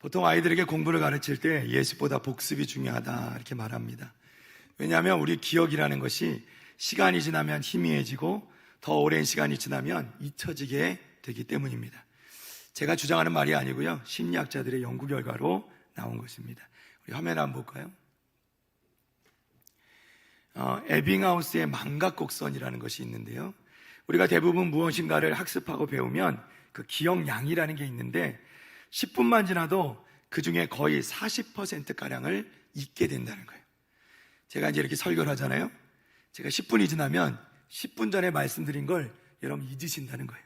보통 아이들에게 공부를 가르칠 때 예습보다 복습이 중요하다 이렇게 말합니다. 왜냐하면 우리 기억이라는 것이 시간이 지나면 희미해지고 더 오랜 시간이 지나면 잊혀지게 되기 때문입니다. 제가 주장하는 말이 아니고요. 심리학자들의 연구 결과로 나온 것입니다. 우리 화면 한번 볼까요? 어, 에빙하우스의 망각곡선이라는 것이 있는데요. 우리가 대부분 무엇인가를 학습하고 배우면 그 기억량이라는 게 있는데 10분만 지나도 그 중에 거의 40%가량을 잊게 된다는 거예요. 제가 이제 이렇게 설교를 하잖아요. 제가 10분이 지나면 10분 전에 말씀드린 걸 여러분 잊으신다는 거예요.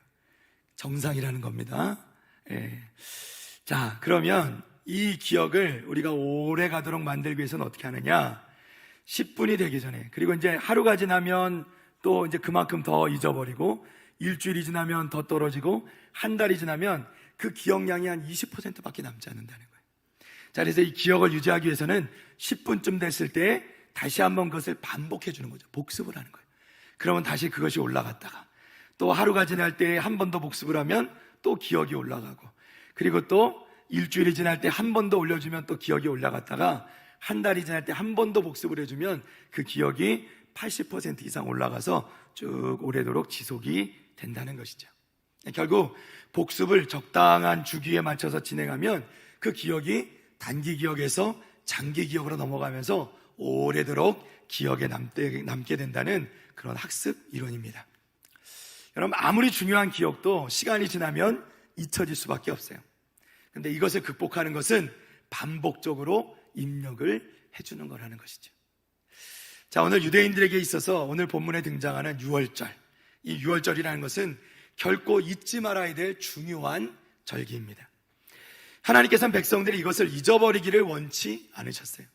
정상이라는 겁니다. 예. 자, 그러면 이 기억을 우리가 오래 가도록 만들기 위해서는 어떻게 하느냐? 10분이 되기 전에, 그리고 이제 하루가 지나면 또 이제 그만큼 더 잊어버리고, 일주일이 지나면 더 떨어지고, 한 달이 지나면 그 기억량이 한 20%밖에 남지 않는다는 거예요. 자, 그래서 이 기억을 유지하기 위해서는 10분쯤 됐을 때 다시 한번 그것을 반복해 주는 거죠. 복습을 하는 거예요. 그러면 다시 그것이 올라갔다가 또 하루가 지날 때 한 번 더 복습을 하면 또 기억이 올라가고 그리고 또 일주일이 지날 때 한 번 더 올려주면 또 기억이 올라갔다가 한 달이 지날 때 한 번 더 복습을 해주면 그 기억이 80% 이상 올라가서 쭉 오래도록 지속이 된다는 것이죠. 결국 복습을 적당한 주기에 맞춰서 진행하면 그 기억이 단기 기억에서 장기 기억으로 넘어가면서 오래도록 기억에 남게, 남게 된다는 그런 학습 이론입니다. 여러분, 아무리 중요한 기억도 시간이 지나면 잊혀질 수밖에 없어요. 근데 이것을 극복하는 것은 반복적으로 입력을 해주는 거라는 것이죠. 자, 오늘 유대인들에게 있어서 오늘 본문에 등장하는 6월절. 이 6월절이라는 것은 결코 잊지 말아야 될 중요한 절기입니다. 하나님께서는 백성들이 이것을 잊어버리기를 원치 않으셨어요.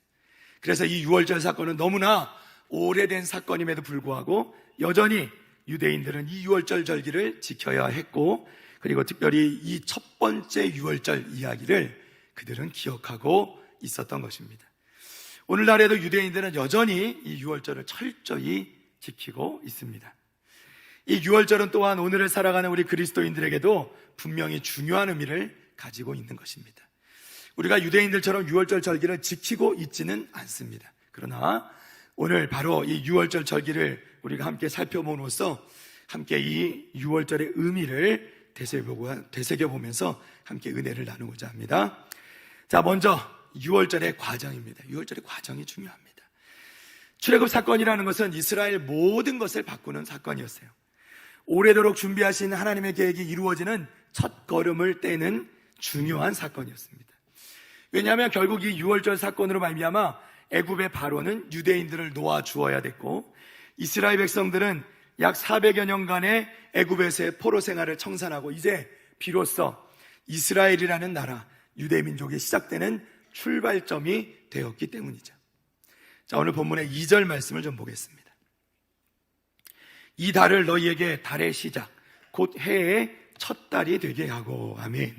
그래서 이 6월절 사건은 너무나 오래된 사건임에도 불구하고 여전히 유대인들은 이 6월절 절기를 지켜야 했고 그리고 특별히 이 첫 번째 6월절 이야기를 그들은 기억하고 있었던 것입니다. 오늘날에도 유대인들은 여전히 이 6월절을 철저히 지키고 있습니다. 이 6월절은 또한 오늘을 살아가는 우리 그리스도인들에게도 분명히 중요한 의미를 가지고 있는 것입니다. 우리가 유대인들처럼 6월절 절기를 지키고 있지는 않습니다. 그러나 오늘 바로 이 6월절 절기를 우리가 함께 살펴봄으로써 함께 이 6월절의 의미를 되새겨보면서 함께 은혜를 나누고자 합니다. 자, 먼저 6월절의 과정입니다. 6월절의 과정이 중요합니다. 출애굽 사건이라는 것은 이스라엘 모든 것을 바꾸는 사건이었어요. 오래도록 준비하신 하나님의 계획이 이루어지는 첫 걸음을 떼는 중요한 사건이었습니다. 왜냐하면 결국 이 6월절 사건으로 말미암아 애굽의 바로는 유대인들을 놓아 주어야 됐고 이스라엘 백성들은 약 400여 년간의 애굽에서의 포로 생활을 청산하고 이제 비로소 이스라엘이라는 나라 유대 민족이 시작되는 출발점이 되었기 때문이죠. 자, 오늘 본문의 2절 말씀을 좀 보겠습니다. 이 달을 너희에게 달의 시작, 곧 해의 첫 달이 되게 하고, 아멘.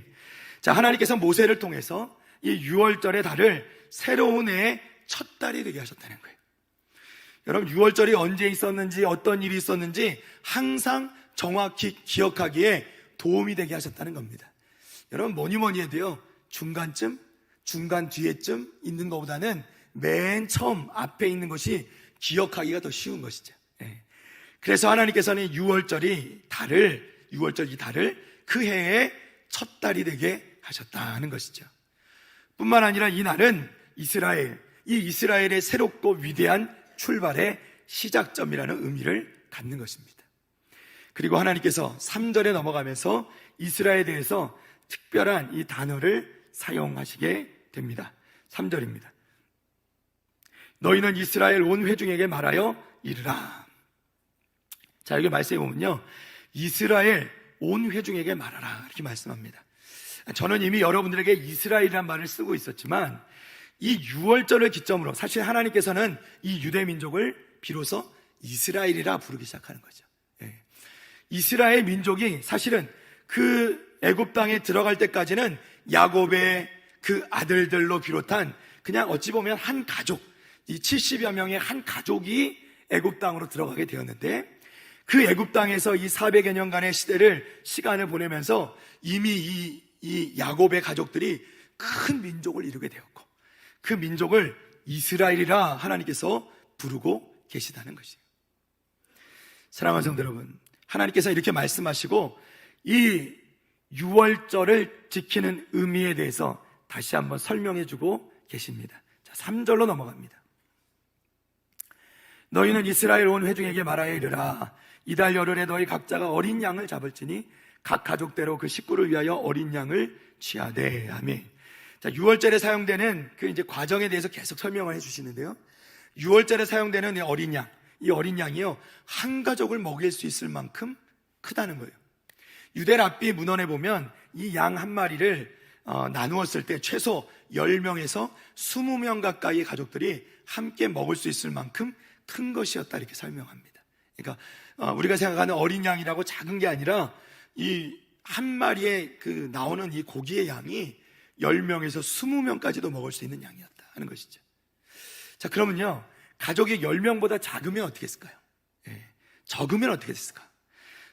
자, 하나님께서 모세를 통해서 이 6월절의 달을 새로운 해의 첫 달이 되게 하셨다는 거예요. 여러분, 6월절이 언제 있었는지, 어떤 일이 있었는지 항상 정확히 기억하기에 도움이 되게 하셨다는 겁니다. 여러분, 뭐니 뭐니 해도요, 중간쯤, 중간 뒤에쯤 있는 것보다는 맨 처음 앞에 있는 것이 기억하기가 더 쉬운 것이죠. 예. 그래서 하나님께서는 6월절이 달을, 6월절 이 달을 그 해의 첫 달이 되게 하셨다는 것이죠. 뿐만 아니라 이 날은 이스라엘, 이 이스라엘의 새롭고 위대한 출발의 시작점이라는 의미를 갖는 것입니다. 그리고 하나님께서 3절에 넘어가면서 이스라엘에 대해서 특별한 이 단어를 사용하시게 됩니다. 3절입니다. 너희는 이스라엘 온 회중에게 말하여 이르라. 자, 여기 말씀해 보면요. 이스라엘 온 회중에게 말하라. 이렇게 말씀합니다. 저는 이미 여러분들에게 이스라엘이란 말을 쓰고 있었지만 이 6월절을 기점으로 사실 하나님께서는 이 유대 민족을 비로소 이스라엘이라 부르기 시작하는 거죠. 예. 이스라엘 민족이 사실은 그 애굽 땅에 들어갈 때까지는 야곱의 그 아들들로 비롯한 그냥 어찌 보면 한 가족, 이 70여 명의 한 가족이 애굽 땅으로 들어가게 되었는데 그 애굽 땅에서 이 400여 년간의 시대를 시간을 보내면서 이미 이, 이 야곱의 가족들이 큰 민족을 이루게 되었고 그 민족을 이스라엘이라 하나님께서 부르고 계시다는 것이에요. 사랑하는 성도 여러분, 하나님께서 이렇게 말씀하시고 이 6월절을 지키는 의미에 대해서 다시 한번 설명해 주고 계십니다. 자, 3절로 넘어갑니다. 너희는 이스라엘 온 회중에게 말하여 이르라. 이달 열흘에 너희 각자가 어린 양을 잡을지니 각 가족대로 그 식구를 위하여 어린 양을 취하되. 아멘. 자, 6월절에 사용되는 그 이제 과정에 대해서 계속 설명을 해 주시는데요. 6월절에 사용되는 이 어린 양, 이 어린 양이요, 한 가족을 먹일 수 있을 만큼 크다는 거예요. 유대 랍비 문헌에 보면 이 양 한 마리를 어, 나누었을 때 최소 10명에서 20명 가까이의 가족들이 함께 먹을 수 있을 만큼 큰 것이었다 이렇게 설명합니다. 그러니까 어, 우리가 생각하는 어린 양이라고 작은 게 아니라 이 한 마리의 그 나오는 이 고기의 양이 10명에서 20명까지도 먹을 수 있는 양이었다 하는 것이죠. 자, 그러면요. 가족이 10명보다 작으면 어떻게 했을까요? 예, 적으면 어떻게 됐을까?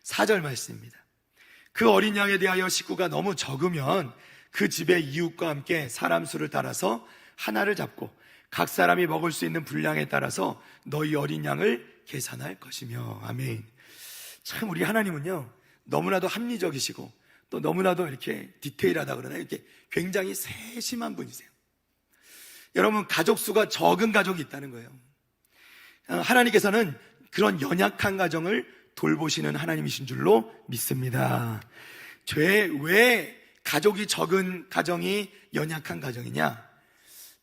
4절 말씀입니다. 그 어린 양에 대하여 식구가 너무 적으면 그 집의 이웃과 함께 사람 수를 따라서 하나를 잡고 각 사람이 먹을 수 있는 분량에 따라서 너희 어린 양을 계산할 것이며 아멘. 참 우리 하나님은요 너무나도 합리적이시고 또 너무나도 이렇게 디테일하다 그러나요? 이렇게 굉장히 세심한 분이세요. 여러분 가족 수가 적은 가족이 있다는 거예요. 어, 하나님께서는 그런 연약한 가정을 돌보시는 하나님이신 줄로 믿습니다. 죄, 왜 가족이 적은 가정이 연약한 가정이냐?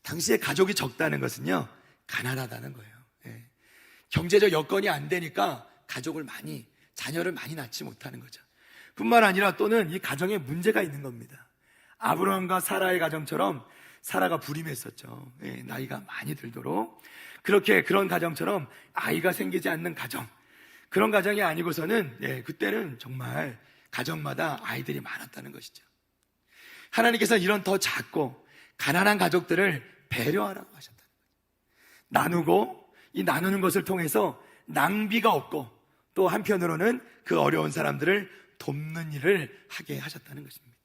당시에 가족이 적다는 것은요, 가난하다는 거예요. 예. 경제적 여건이 안 되니까 가족을 많이, 자녀를 많이 낳지 못하는 거죠. 뿐만 아니라 또는 이 가정에 문제가 있는 겁니다. 아브라함과 사라의 가정처럼 사라가 불임했었죠. 예, 나이가 많이 들도록. 그렇게 그런 가정처럼 아이가 생기지 않는 가정. 그런 가정이 아니고서는, 예, 그때는 정말 가정마다 아이들이 많았다는 것이죠. 하나님께서 이런 더 작고 가난한 가족들을 배려하라고 하셨다는 거예요. 나누고 이 나누는 것을 통해서 낭비가 없고 또 한편으로는 그 어려운 사람들을 돕는 일을 하게 하셨다는 것입니다.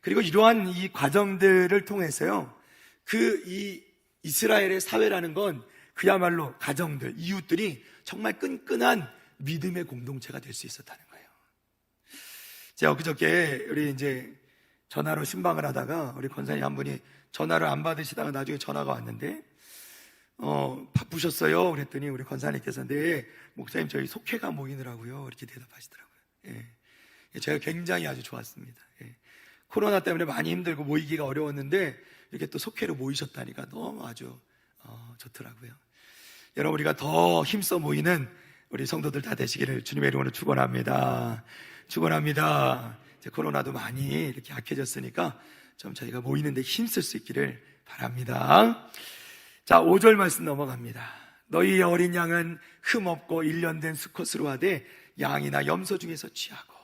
그리고 이러한 이 과정들을 통해서요, 그 이 이스라엘의 사회라는 건 그야말로 가정들, 이웃들이 정말 끈끈한 믿음의 공동체가 될 수 있었다는 거예요. 제가 엊그저께 우리 이제 전화로 신방을 하다가 우리 권사님 한 분이 전화를 안 받으시다가 나중에 전화가 왔는데 어, 바쁘셨어요? 그랬더니 우리 권사님께서 네, 목사님 저희 속회가 모이느라고요. 이렇게 대답하시더라고요. 예. 제가 굉장히 아주 좋았습니다. 예. 코로나 때문에 많이 힘들고 모이기가 어려웠는데 이렇게 또 속회로 모이셨다니까 너무 아주 어, 좋더라고요. 여러분 우리가 더 힘써 모이는 우리 성도들 다 되시기를 주님의 이름으로 축원합니다. 축원합니다. 이제 코로나도 많이 이렇게 약해졌으니까 좀 저희가 모이는데 힘쓸 수 있기를 바랍니다. 자, 5절 말씀 넘어갑니다. 너희의 어린 양은 흠없고 일련된 수컷으로 하되 양이나 염소 중에서 취하고.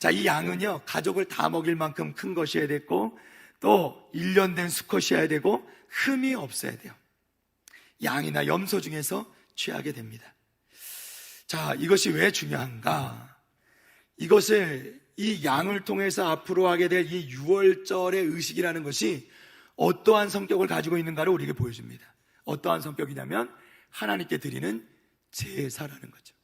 자, 이 양은요, 가족을 다 먹일 만큼 큰 것이어야 됐고, 또 일련된 수컷이어야 되고, 흠이 없어야 돼요. 양이나 염소 중에서 취하게 됩니다. 자, 이것이 왜 중요한가? 이것을 이 양을 통해서 앞으로 하게 될이 6월절의 의식이라는 것이 어떠한 성격을 가지고 있는가를 우리에게 보여줍니다. 어떠한 성격이냐면 하나님께 드리는 제사라는 거죠.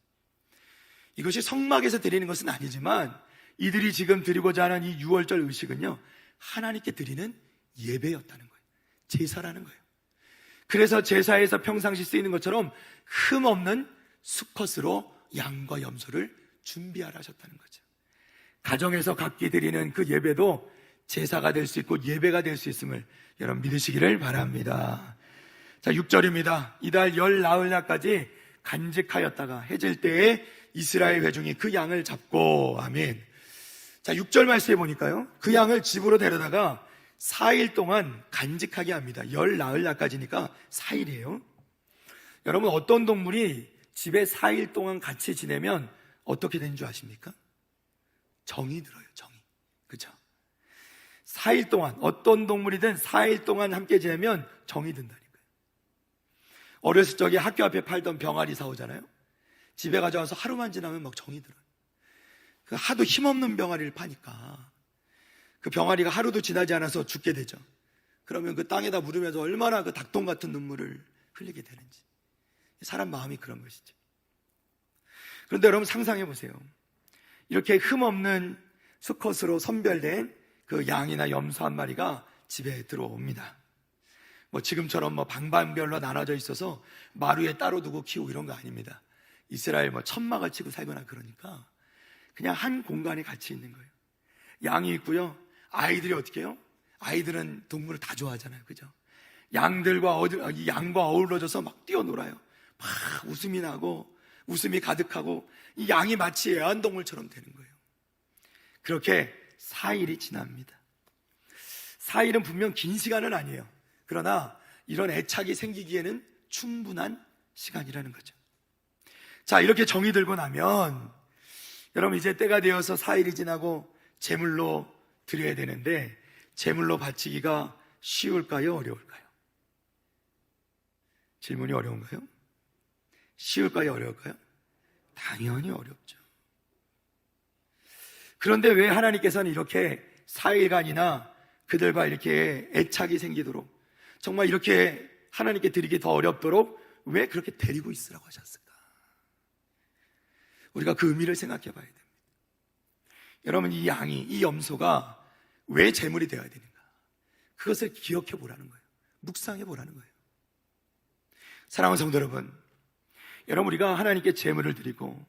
이것이 성막에서 드리는 것은 아니지만 이들이 지금 드리고자 하는 이 6월절 의식은요, 하나님께 드리는 예배였다는 거예요. 제사라는 거예요. 그래서 제사에서 평상시 쓰이는 것처럼 흠 없는 수컷으로 양과 염소를 준비하라 하셨다는 거죠. 가정에서 각기 드리는 그 예배도 제사가 될 수 있고 예배가 될 수 있음을 여러분 믿으시기를 바랍니다. 자, 6절입니다. 이달 열 나흘 날까지 간직하였다가 해질 때에 이스라엘 회중이 그 양을 잡고 아멘. 자, 6절 말씀해 보니까요. 그 양을 집으로 데려다가 4일 동안 간직하게 합니다. 열 나흘 날까지니까 4일이에요. 여러분 어떤 동물이 집에 4일 동안 같이 지내면 어떻게 되는 줄 아십니까? 정이 들어요, 정이. 그죠? 4일 동안, 어떤 동물이든 4일 동안 함께 지내면 정이 든다니까요. 어렸을 적에 학교 앞에 팔던 병아리 사오잖아요. 집에 가져와서 하루만 지나면 막 정이 들어요. 그 하도 힘없는 병아리를 파니까. 그 병아리가 하루도 지나지 않아서 죽게 되죠. 그러면 그 땅에다 물으면서 얼마나 그 닭똥 같은 눈물을 흘리게 되는지. 사람 마음이 그런 것이죠. 그런데 여러분 상상해 보세요. 이렇게 흠없는 수컷으로 선별된 그 양이나 염소 한 마리가 집에 들어옵니다. 뭐 지금처럼 뭐 방방별로 나눠져 있어서 마루에 따로 두고 키우고 이런 거 아닙니다. 이스라엘 뭐 천막을 치고 살거나 그러니까 그냥 한 공간에 같이 있는 거예요. 양이 있고요. 아이들이 어떻게 해요? 아이들은 동물을 다 좋아하잖아요. 그죠? 양들과 이 양과 어우러져서 막 뛰어놀아요. 막 웃음이 나고 웃음이 가득하고 이 양이 마치 애완동물처럼 되는 거예요. 그렇게 4일이 지납니다. 4일은 분명 긴 시간은 아니에요. 그러나 이런 애착이 생기기에는 충분한 시간이라는 거죠. 자, 이렇게 정이 들고 나면 여러분 이제 때가 되어서 4일이 지나고 제물로 드려야 되는데 제물로 바치기가 쉬울까요? 어려울까요? 질문이 어려운가요? 쉬울까요? 어려울까요? 당연히 어렵죠. 그런데 왜 하나님께서는 이렇게 4일간이나 그들과 이렇게 애착이 생기도록 정말 이렇게 하나님께 드리기 더 어렵도록 왜 그렇게 데리고 있으라고 하셨을까? 우리가 그 의미를 생각해 봐야 됩니다. 여러분, 이 양이, 이 염소가 왜 재물이 되어야 되는가? 그것을 기억해 보라는 거예요. 묵상해 보라는 거예요. 사랑하는 성도 여러분, 여러분, 우리가 하나님께 재물을 드리고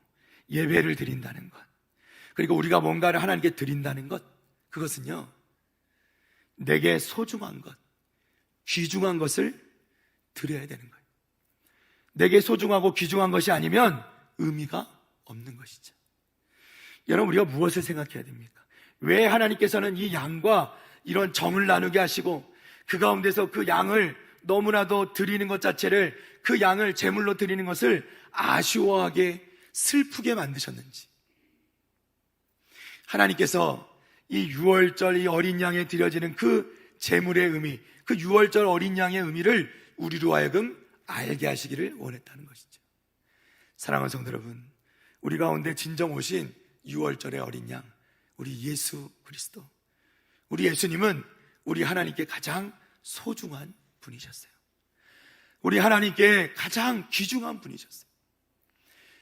예배를 드린다는 것, 그리고 우리가 뭔가를 하나님께 드린다는 것, 그것은요, 내게 소중한 것, 귀중한 것을 드려야 되는 거예요. 내게 소중하고 귀중한 것이 아니면 의미가 없는 것이죠. 여러분, 우리가 무엇을 생각해야 됩니까? 왜 하나님께서는 이 양과 이런 정을 나누게 하시고 그 가운데서 그 양을 너무나도 드리는 것 자체를 그 양을 제물로 드리는 것을 아쉬워하게 슬프게 만드셨는지. 하나님께서 이 6월절 이 어린 양에 드려지는 그 제물의 의미, 그 6월절 어린 양의 의미를 우리로 하여금 알게 하시기를 원했다는 것이죠. 사랑하는 성도 여러분, 우리 가운데 진정 오신 6월절의 어린 양, 우리 예수 그리스도. 우리 예수님은 우리 하나님께 가장 소중한 분이셨어요. 우리 하나님께 가장 귀중한 분이셨어요.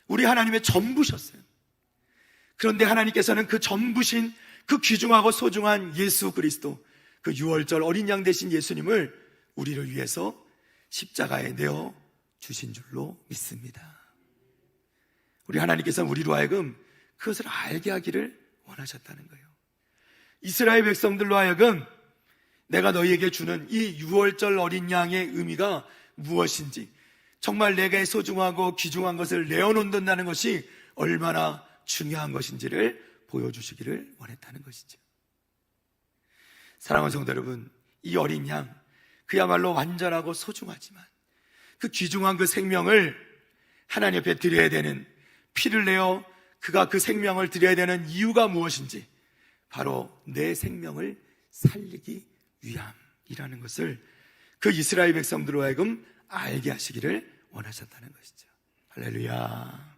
우리 하나님의 전부셨어요. 그런데 하나님께서는 그 전부신 그 귀중하고 소중한 예수 그리스도, 그 6월절 어린 양 대신 예수님을 우리를 위해서 십자가에 내어 주신 줄로 믿습니다. 우리 하나님께서는 우리로 하여금 그것을 알게 하기를 원하셨다는 거예요. 이스라엘 백성들로 하여금 내가 너희에게 주는 이 6월절 어린 양의 의미가 무엇인지 정말 내게 소중하고 귀중한 것을 내어놓는다는 것이 얼마나 중요한 것인지를 보여주시기를 원했다는 것이죠. 사랑하는 성도 여러분, 이 어린 양, 그야말로 완전하고 소중하지만 그 귀중한 그 생명을 하나님 앞에 드려야 되는 피를 내어 그가 그 생명을 드려야 되는 이유가 무엇인지 바로 내 생명을 살리기 위함이라는 것을 그 이스라엘 백성들로 하여금 알게 하시기를 원하셨다는 것이죠. 할렐루야.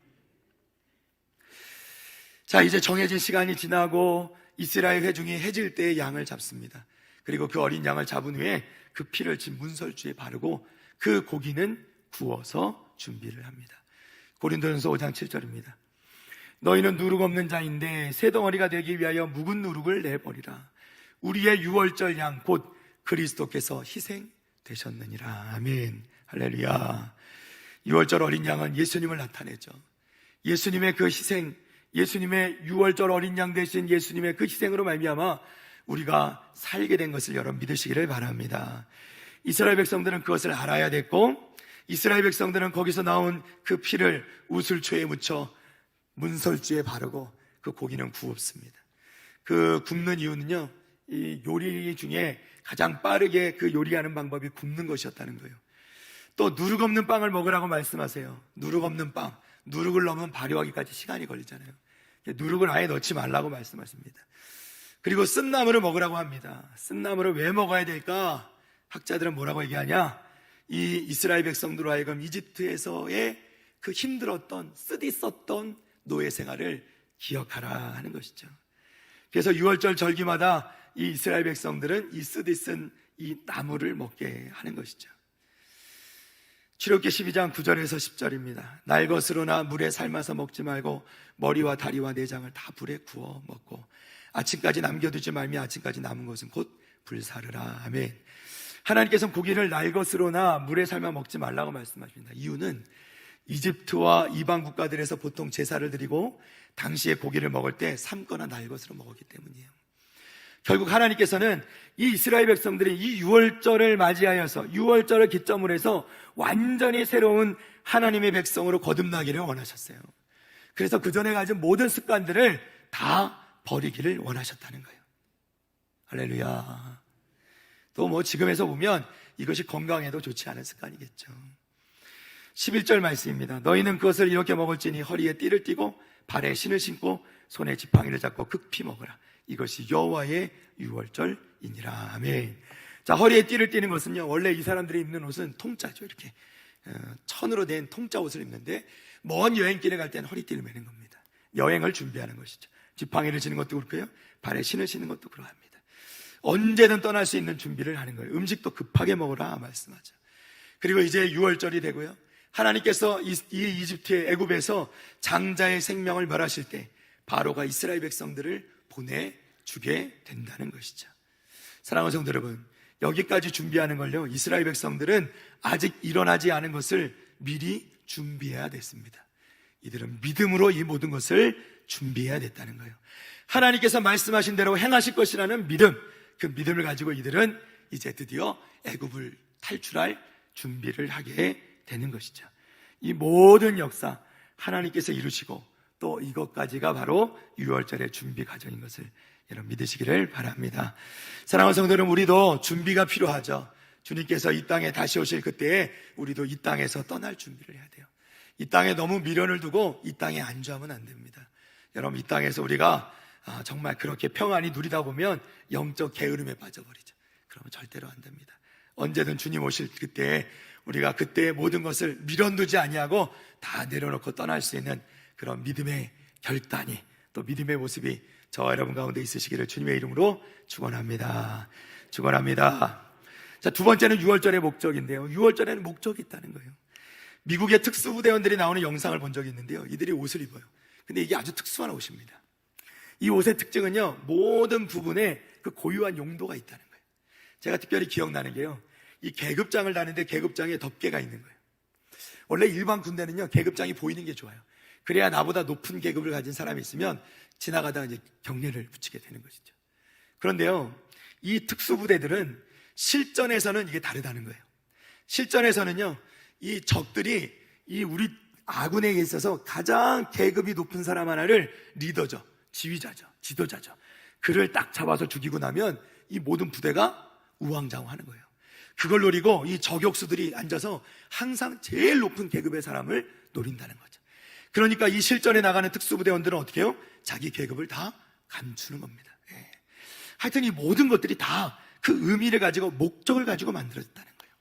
자, 이제 정해진 시간이 지나고 이스라엘 회중이 해질 때에 양을 잡습니다. 그리고 그 어린 양을 잡은 후에 그 피를 진 문설주에 바르고 그 고기는 구워서 준비를 합니다. 고린도전서 5장 7절입니다. 너희는 누룩 없는 자인데 새 덩어리가 되기 위하여 묵은 누룩을 내버리라. 우리의 유월절 양 곧 그리스도께서 희생되셨느니라. 아멘. 할렐루야. 유월절 어린 양은 예수님을 나타내죠. 예수님의 그 희생, 예수님의 유월절 어린 양 대신 예수님의 그 희생으로 말미암아 우리가 살게 된 것을 여러분 믿으시기를 바랍니다. 이스라엘 백성들은 그것을 알아야 됐고 이스라엘 백성들은 거기서 나온 그 피를 우슬초에 묻혀 문설주에 바르고 그 고기는 구웠습니다. 그 굽는 이유는요, 이 요리 중에 가장 빠르게 그 요리하는 방법이 굽는 것이었다는 거예요. 또 누룩 없는 빵을 먹으라고 말씀하세요. 누룩 없는 빵. 누룩을 넣으면 발효하기까지 시간이 걸리잖아요. 누룩을 아예 넣지 말라고 말씀하십니다. 그리고 쓴나물을 먹으라고 합니다. 쓴나물을 왜 먹어야 될까? 학자들은 뭐라고 얘기하냐? 이 이스라엘 백성들로 하여금 이집트에서의 그 힘들었던, 쓰디 썼던 노예 생활을 기억하라 하는 것이죠. 그래서 6월절 절기마다 이 이스라엘 백성들은 이 쓰디 쓴 이 나무를 먹게 하는 것이죠. 출애굽기 12장 9절에서 10절입니다. 날 것으로나 물에 삶아서 먹지 말고 머리와 다리와 내장을 다 불에 구워 먹고 아침까지 남겨두지 말며 아침까지 남은 것은 곧 불사르라. 아멘. 하나님께서는 고기를 날 것으로나 물에 삶아 먹지 말라고 말씀하십니다. 이유는 이집트와 이방 국가들에서 보통 제사를 드리고 당시에 고기를 먹을 때 삶거나 날 것으로 먹었기 때문이에요. 결국 하나님께서는 이 이스라엘 백성들이 이 6월절을 맞이하여서 6월절을 기점으로 해서 완전히 새로운 하나님의 백성으로 거듭나기를 원하셨어요. 그래서 그 전에 가진 모든 습관들을 다 버리기를 원하셨다는 거예요. 할렐루야. 또 뭐 지금에서 보면 이것이 건강에도 좋지 않은 습관이겠죠. 11절 말씀입니다. 너희는 그것을 이렇게 먹을지니 허리에 띠를 띠고 발에 신을 신고 손에 지팡이를 잡고 극피 먹으라. 이것이 여호와의 유월절이니라. 아멘. 자, 허리에 띠를 띠는 것은요. 원래 이 사람들이 입는 옷은 통짜죠. 이렇게 어, 천으로 된 통짜 옷을 입는데 먼 여행길에 갈 때는 허리띠를 매는 겁니다. 여행을 준비하는 것이죠. 지팡이를 지는 것도 그렇고요. 발에 신을 신는 것도 그러합니다. 언제든 떠날 수 있는 준비를 하는 거예요. 음식도 급하게 먹으라 말씀하죠. 그리고 이제 6월절이 되고요. 하나님께서 이, 이 이집트의 애굽에서 장자의 생명을 멸하실 때 바로가 이스라엘 백성들을 보내주게 된다는 것이죠. 사랑하는 성도 여러분, 여기까지 준비하는 걸요. 이스라엘 백성들은 아직 일어나지 않은 것을 미리 준비해야 됐습니다. 이들은 믿음으로 이 모든 것을 준비해야 됐다는 거예요. 하나님께서 말씀하신 대로 행하실 것이라는 믿음, 그 믿음을 가지고 이들은 이제 드디어 애굽을 탈출할 준비를 하게 되는 것이죠. 이 모든 역사 하나님께서 이루시고 또 이것까지가 바로 6월절의 준비 과정인 것을 여러분 믿으시기를 바랍니다. 사랑하는 성도 여러분, 우리도 준비가 필요하죠. 주님께서 이 땅에 다시 오실 그때에 우리도 이 땅에서 떠날 준비를 해야 돼요. 이 땅에 너무 미련을 두고 이 땅에 안주하면 안 됩니다. 여러분, 이 땅에서 우리가 아, 정말 그렇게 평안히 누리다 보면 영적 게으름에 빠져버리죠. 그러면 절대로 안 됩니다. 언제든 주님 오실 그때 우리가 그때의 모든 것을 미련 두지 아니하고 다 내려놓고 떠날 수 있는 그런 믿음의 결단이 또 믿음의 모습이 저와 여러분 가운데 있으시기를 주님의 이름으로 축원합니다. 축원합니다. 자, 두 번째는 6월절의 목적인데요. 6월절에는 목적이 있다는 거예요. 미국의 특수부대원들이 나오는 영상을 본 적이 있는데요. 이들이 옷을 입어요. 근데 이게 아주 특수한 옷입니다. 이 옷의 특징은요, 모든 부분에 그 고유한 용도가 있다는 거예요. 제가 특별히 기억나는 게요, 이 계급장을 다는데 계급장에 덮개가 있는 거예요. 원래 일반 군대는요, 계급장이 보이는 게 좋아요. 그래야 나보다 높은 계급을 가진 사람이 있으면 지나가다가 이제 경례를 붙이게 되는 것이죠. 그런데요, 이 특수부대들은 실전에서는 이게 다르다는 거예요. 실전에서는요, 이 적들이 이 우리 아군에게 있어서 가장 계급이 높은 사람 하나를 리더죠. 지휘자죠. 지도자죠. 그를 딱 잡아서 죽이고 나면 이 모든 부대가 우왕좌왕하는 거예요. 그걸 노리고 이 저격수들이 앉아서 항상 제일 높은 계급의 사람을 노린다는 거죠. 그러니까 이 실전에 나가는 특수부대원들은 어떻게 해요? 자기 계급을 다 감추는 겁니다. 예. 하여튼 이 모든 것들이 다 그 의미를 가지고 목적을 가지고 만들어졌다는 거예요.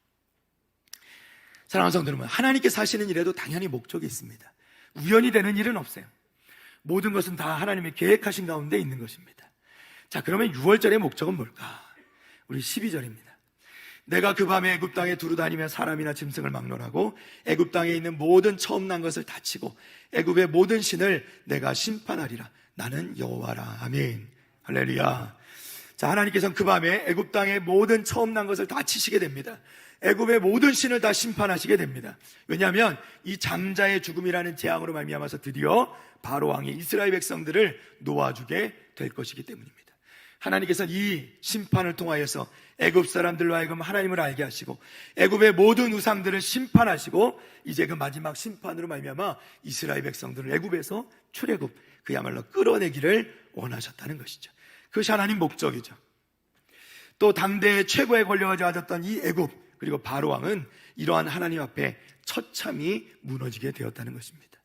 사랑하는 성도 여러분, 하나님께서 하시는 일에도 당연히 목적이 있습니다. 우연이 되는 일은 없어요. 모든 것은 다 하나님의 계획하신 가운데 있는 것입니다. 자, 그러면 6월절의 목적은 뭘까? 우리 12절입니다. 내가 그 밤에 애굽 땅에 두루 다니며 사람이나 짐승을 막론하고 애굽 땅에 있는 모든 처음 난 것을 다치고 애굽의 모든 신을 내가 심판하리라. 나는 여호와라. 아멘. 할렐루야. 자, 하나님께서는 그 밤에 애굽 땅의 모든 처음 난 것을 다 치시게 됩니다. 애굽의 모든 신을 다 심판하시게 됩니다. 왜냐하면 이 장자의 죽음이라는 재앙으로 말미암아서 드디어 바로 왕이 이스라엘 백성들을 놓아주게 될 것이기 때문입니다. 하나님께서는 이 심판을 통하여서 애굽 사람들로 하여금 하나님을 알게 하시고 애굽의 모든 우상들을 심판하시고 이제 그 마지막 심판으로 말미암아 이스라엘 백성들을 애굽에서 출애굽 그야말로 끌어내기를 원하셨다는 것이죠. 그것이 하나님 목적이죠. 또 당대의 최고의 권력을 가졌던 이 애굽 그리고 바로 왕은 이러한 하나님 앞에 처참히 무너지게 되었다는 것입니다.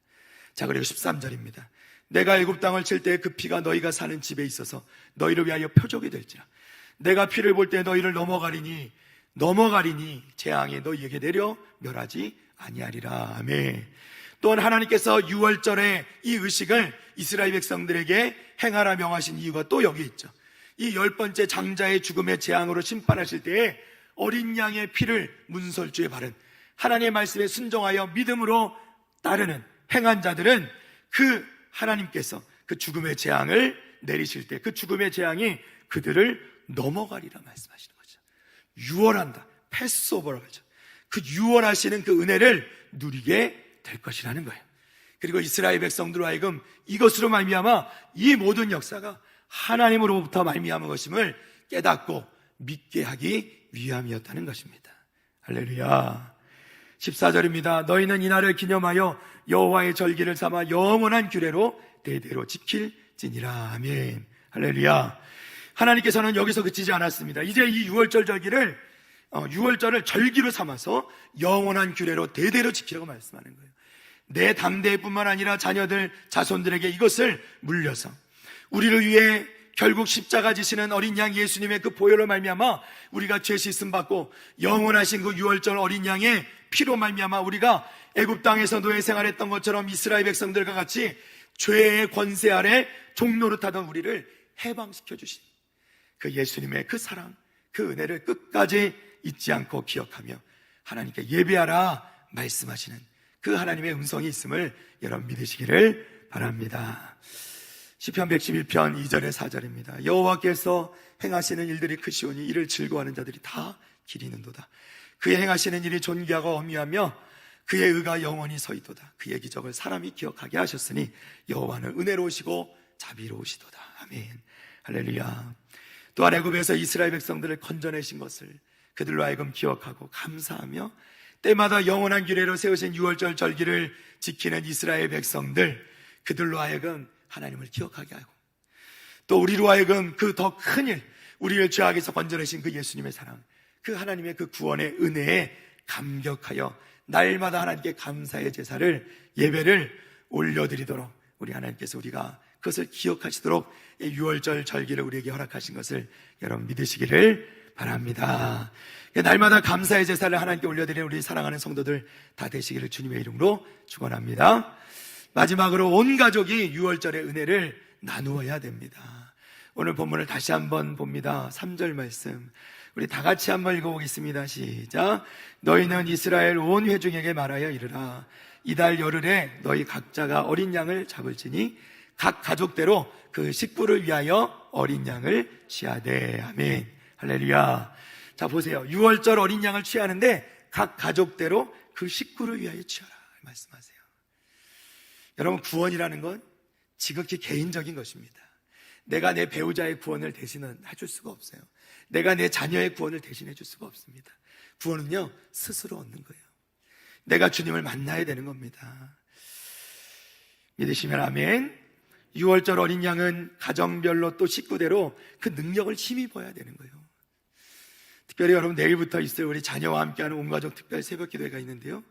자 그리고 13절입니다. 내가 애굽 땅을 칠 때 그 피가 너희가 사는 집에 있어서 너희를 위하여 표적이 될지라. 내가 피를 볼 때 너희를 넘어가리니 넘어가리니 재앙이 너희에게 내려 멸하지 아니하리라. 아멘. 또한 하나님께서 6월절에 이 의식을 이스라엘 백성들에게 행하라 명하신 이유가 또 여기 있죠. 이 열 번째 장자의 죽음의 재앙으로 심판하실 때에 어린 양의 피를 문설주에 바른 하나님의 말씀에 순종하여 믿음으로 따르는 행한 자들은 그 하나님께서 그 죽음의 재앙을 내리실 때 그 죽음의 재앙이 그들을 넘어가리라 말씀하시는 거죠. 유월한다. 패스오버라고 하죠. 그 유월하시는 그 은혜를 누리게 될 것이라는 거예요. 그리고 이스라엘 백성들로 하여금 이것으로 말미암아 이 모든 역사가 하나님으로부터 말미암은 것임을 깨닫고 믿게 하기 위함이었다는 것입니다. 할렐루야. 14절입니다. 너희는 이날을 기념하여 여호와의 절기를 삼아 영원한 규례로 대대로 지킬지니라. 아멘. 할렐루야. 하나님께서는 여기서 그치지 않았습니다. 이제 이 6월절 절기를 어, 6월절을 절기로 삼아서 영원한 규례로 대대로 지키라고 말씀하는 거예요. 내 당대뿐만 아니라 자녀들, 자손들에게 이것을 물려서 우리를 위해 결국 십자가 지시는 어린 양 예수님의 그 보혈로 말미암아 우리가 죄 씻음 받고 영원하신 그 6월절 어린 양의 피로 말미암아 우리가 애굽 땅에서 노예 생활했던 것처럼 이스라엘 백성들과 같이 죄의 권세 아래 종노릇하던 우리를 해방시켜 주신 그 예수님의 그 사랑, 그 은혜를 끝까지 잊지 않고 기억하며 하나님께 예배하라 말씀하시는 그 하나님의 음성이 있음을 여러분 믿으시기를 바랍니다. 시편 111편 2절의 4절입니다. 여호와께서 행하시는 일들이 크시오니 이를 즐거워하는 자들이 다 기리는도다. 그의 행하시는 일이 존귀하고 엄미하며 그의 의가 영원히 서있도다. 그의 기적을 사람이 기억하게 하셨으니 여호와는 은혜로우시고 자비로우시도다. 아멘. 할렐루야. 또한 애굽에서 이스라엘 백성들을 건져내신 것을 그들로 하여금 기억하고 감사하며 때마다 영원한 규례로 세우신 6월절 절기를 지키는 이스라엘 백성들 그들로 하여금 하나님을 기억하게 하고 또 우리로 하여금 그 더 큰 일, 우리를 죄악에서 건져내신 그 예수님의 사랑, 그 하나님의 그 구원의 은혜에 감격하여 날마다 하나님께 감사의 제사를 예배를 올려드리도록 우리 하나님께서 우리가 그것을 기억하시도록 6월절 절기를 우리에게 허락하신 것을 여러분 믿으시기를 바랍니다. 날마다 감사의 제사를 하나님께 올려드리는 우리 사랑하는 성도들 다 되시기를 주님의 이름으로 축원합니다. 마지막으로 온 가족이 6월절의 은혜를 나누어야 됩니다. 오늘 본문을 다시 한번 봅니다. 3절 말씀. 우리 다 같이 한번 읽어보겠습니다. 시작. 너희는 이스라엘 온 회중에게 말하여 이르라. 이달 열흘에 너희 각자가 어린 양을 잡을지니 각 가족대로 그 식구를 위하여 어린 양을 취하되. 아멘. 할렐루야. 자, 보세요. 6월절 어린 양을 취하는데 각 가족대로 그 식구를 위하여 취하라. 말씀하세요. 여러분, 구원이라는 건 지극히 개인적인 것입니다. 내가 내 배우자의 구원을 대신은 해줄 수가 없어요. 내가 내 자녀의 구원을 대신해 줄 수가 없습니다. 구원은요, 스스로 얻는 거예요. 내가 주님을 만나야 되는 겁니다. 믿으시면 아멘. 6월절 어린 양은 가정별로 또 식구대로 그 능력을 힘입어야 되는 거예요. 특별히 여러분 내일부터 있을 우리 자녀와 함께하는 온 가족 특별 새벽 기도회가 있는데요.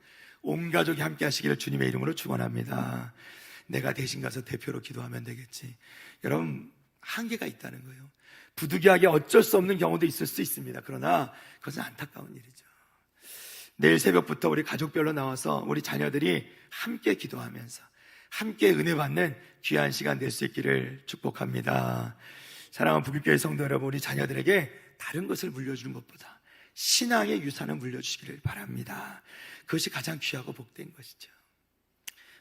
온 가족이 함께 하시기를 주님의 이름으로 축원합니다. 내가 대신 가서 대표로 기도하면 되겠지. 여러분 한계가 있다는 거예요. 부득이하게 어쩔 수 없는 경우도 있을 수 있습니다. 그러나 그것은 안타까운 일이죠. 내일 새벽부터 우리 가족별로 나와서 우리 자녀들이 함께 기도하면서 함께 은혜 받는 귀한 시간 될 수 있기를 축복합니다. 사랑하는 부교회 성도 여러분, 우리 자녀들에게 다른 것을 물려주는 것보다 신앙의 유산을 물려주시기를 바랍니다. 그것이 가장 귀하고 복된 것이죠.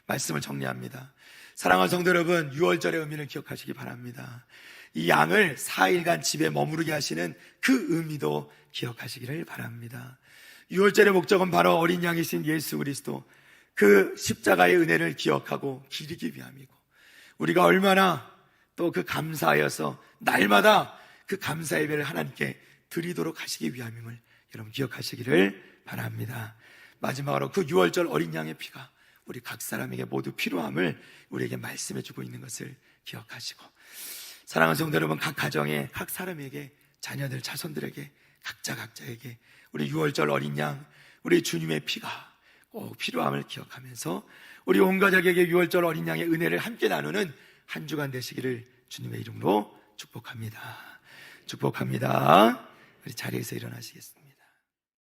말씀을 정리합니다. 사랑하는 성도 여러분, 6월절의 의미를 기억하시기 바랍니다. 이 양을 4일간 집에 머무르게 하시는 그 의미도 기억하시기를 바랍니다. 6월절의 목적은 바로 어린 양이신 예수 그리스도 그 십자가의 은혜를 기억하고 기리기 위함이고 우리가 얼마나 또 그 감사하여서 날마다 그 감사 예배를 하나님께 드리도록 하시기 위함임을 여러분 기억하시기를 바랍니다. 마지막으로 그 6월절 어린 양의 피가 우리 각 사람에게 모두 필요함을 우리에게 말씀해 주고 있는 것을 기억하시고 사랑하는 성도 여러분 각 가정에 각 사람에게 자녀들 자손들에게 각자 각자에게 우리 6월절 어린 양 우리 주님의 피가 꼭 필요함을 기억하면서 우리 온 가족에게 6월절 어린 양의 은혜를 함께 나누는 한 주간 되시기를 주님의 이름으로 축복합니다. 축복합니다. 우리 자리에서 일어나시겠습니다.